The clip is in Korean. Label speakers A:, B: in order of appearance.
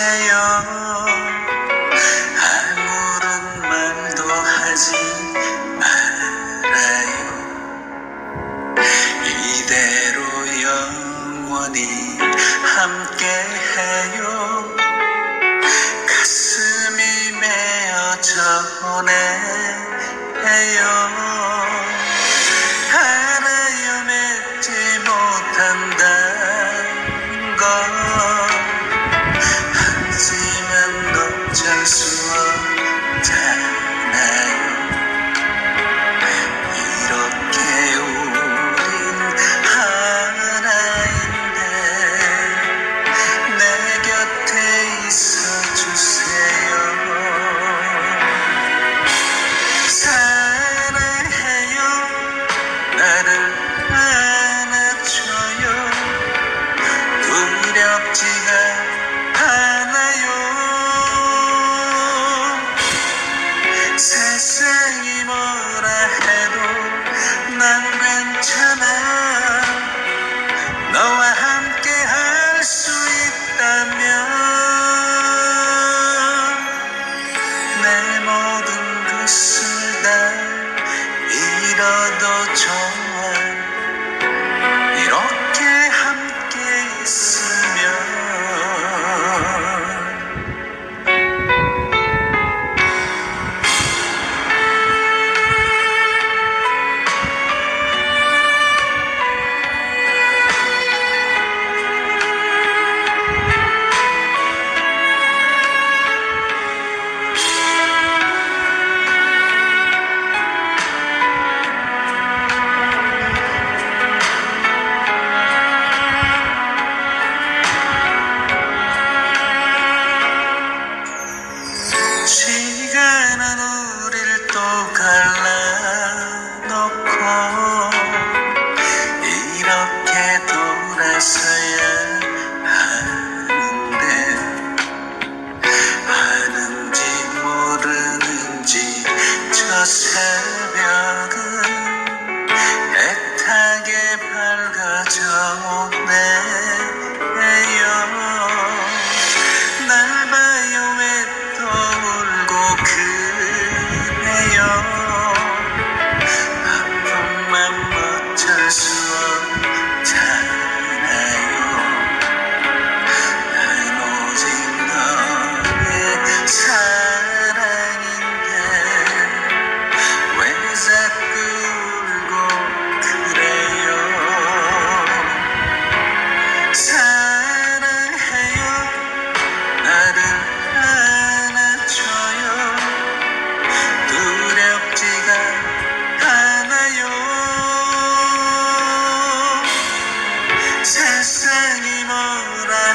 A: 주세요. 아무런 말도 하지 말아요. 이대로 영원히 함께해요. 가슴이 메어져 오네 내 모든 것을 다 잃어도 좋 저 새벽은 세상이 멀어